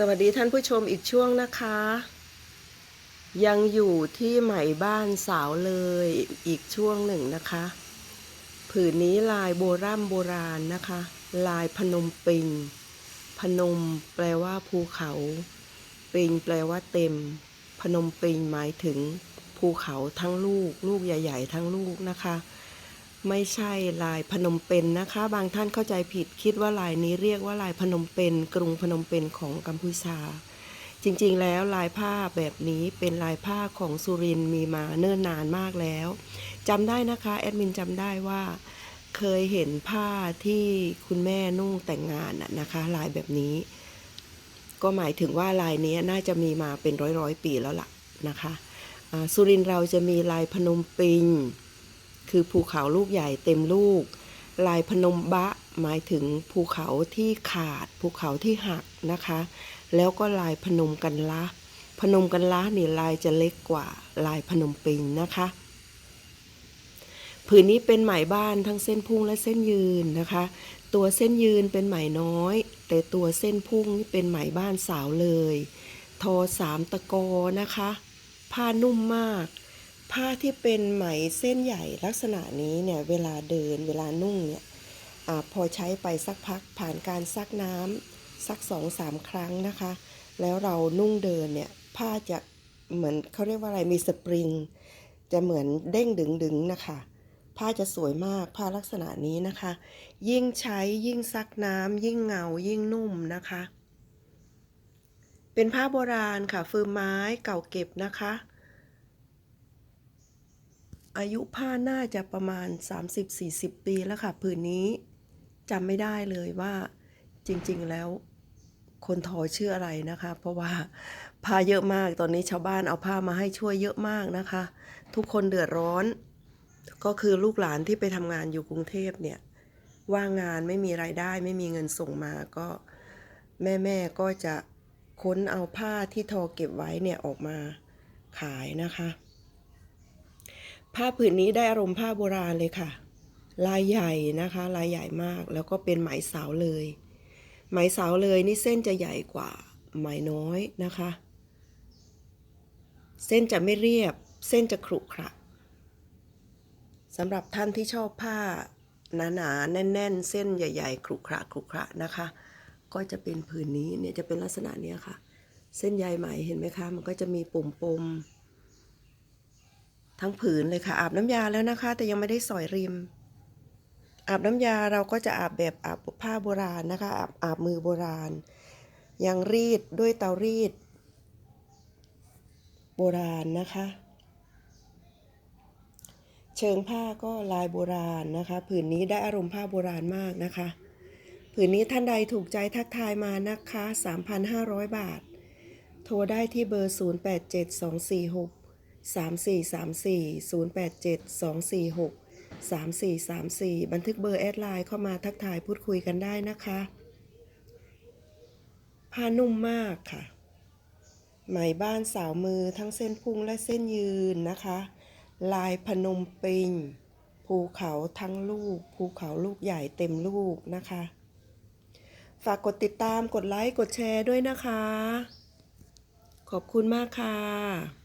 สวัสดีท่านผู้ชมอีกช่วงนะคะ ยังอยู่ที่ใหม่บ้านสาวเลยอีกช่วงหนึ่งนะคะ ผืนนี้ลายโบราณโบราณนะคะ ลายพนมปิง พนมแปลว่าภูเขา ปิงแปลว่าเต็ม พนมปิงหมายถึงภูเขาทั้งลูก ลูกใหญ่ ๆ ทั้งลูกนะคะ ไม่ใช่ลายพนมเปญนนะคะ บางท่านเข้าใจผิดคิดว่าลายนี้เรียกว่าลายพนมเปญกรุงพนมเปญของกัมพูชา จริงๆ แล้วลายผ้าแบบนี้เป็นลายผ้าของสุรินมีมาเนิ่นนานมากแล้วจำได้นะคะแอดมินจำได้ว่า เคยเห็นผ้าที่คุณแม่นุ่งแต่งงานนะนะคะ ลายแบบนี้ ก็หมายถึงว่าลายนี้น่าจะมีมาเป็นร้อยๆปีแล้วล่ะนะคะสุรินเราจะมีลายพนมเปิง คือภูเขาลูกใหญ่เต็มลูก ลายพนมบะหมายถึงภูเขาที่ขาด ภูเขาที่หักนะคะ แล้วก็ลายพนมกันละพนมกันละนี่ลายจะเล็กกว่าลายพนมปิงนะคะผืนนี้เป็นไหมบ้านทั้งเส้นพุ่งและเส้นยืนนะคะ ตัวเส้นยืนเป็นไหมน้อย แต่ตัวเส้นพุ่งนี่เป็นไหมบ้านสาวเลย ทอสามตะกอนะคะ ผ้านุ่มมาก ผ้าที่เป็นไหมเส้นใหญ่ลักษณะนี้เนี่ยเวลาเดินเวลานุ่งเนี่ยอพอใช้ไปสักพักผ่านการซักน้ำสักสองสามครั้งนะคะ แล้วเรานุ่งเดินเนี่ยผ้าจะเหมือนเขาเรียกว่าอะไรมีสปริง จะเหมือนเด้งดึงดึงนะคะผ้าจะสวยมากผ้าลักษณะนี้นะคะ ยิ่งใช้ยิ่งซักน้ำยิ่งเงายิ่งนุ่มนะคะ เป็นผ้าโบราณค่ะฟืนไม้เก่าเก็บนะคะ อายุผ้าน่าจะประมาณ 30-40 ปีแล้วค่ะผืนนี้จำไม่ได้เลยว่าจริงๆแล้วคนทอชื่ออะไรนะคะ เพราะว่าผ้าเยอะมากตอนนี้ชาวบ้านเอาผ้ามาให้ช่วยเยอะมากนะคะ ทุกคนเดือดร้อน ก็คือลูกหลานที่ไปทำงานอยู่กรุงเทพเนี่ยว่างงานไม่มีไรายได้ไม่มีเงินส่งมาก็แม่ๆก็จะค้นเอาผ้าที่ทอเก็บไว้เนี่ยออกมาขายนะคะ ผ้าผืนนี้ได้อารมณ์ผ้าโบราณเลยค่ะ ลายใหญ่นะคะ ลายใหญ่มากแล้วก็เป็นไหมสาวเลย ไหมสาวเลยนี่เส้นจะใหญ่กว่าไหมน้อยนะคะ เส้นจะไม่เรียบ เส้นจะขรุขระสำหรับท่านที่ชอบผ้าหนาๆแน่น ๆ เส้นใหญ่ ๆขรุขระขรุขระนะคะ ก็จะเป็นผืนนี้เนี่ยจะเป็นลักษณะเนี้ยค่ะ เส้นใยไหมเห็นไหมคะ มันก็จะมีปุ่มๆ ทั้งผืนเลยค่ะ อาบน้ำยาแล้วนะคะ แต่ยังไม่ได้สอยริม อาบน้ำยาเราก็จะอาบแบบอาบผ้าโบราณนะคะ อาบอาบมือโบราณ ยังรีดด้วยเตารีด โบราณนะคะ เชิงผ้าก็ลายโบราณนะคะ ผืนนี้ได้อารมณ์ผ้าโบราณมากนะคะ ผืนนี้ท่านใดถูกใจทักทายมานะคะ 3,500 บาท โทรได้ที่เบอร์ 087246 3434 087246 3434 บันทึกเบอร์แอดไลน์เข้ามาทักทายพูดคุยกันได้นะคะผ้านุ่มมากค่ะ ไหมบ้านสาวมือทั้งเส้นพุงและเส้นยืนนะคะ ลายพนมปิง ภูเขาทั้งลูก ภูเขาลูกใหญ่เต็มลูกนะคะ ฝากกดติดตามกดไลค์ กดแชร์ด้วยนะคะ ขอบคุณมากค่ะ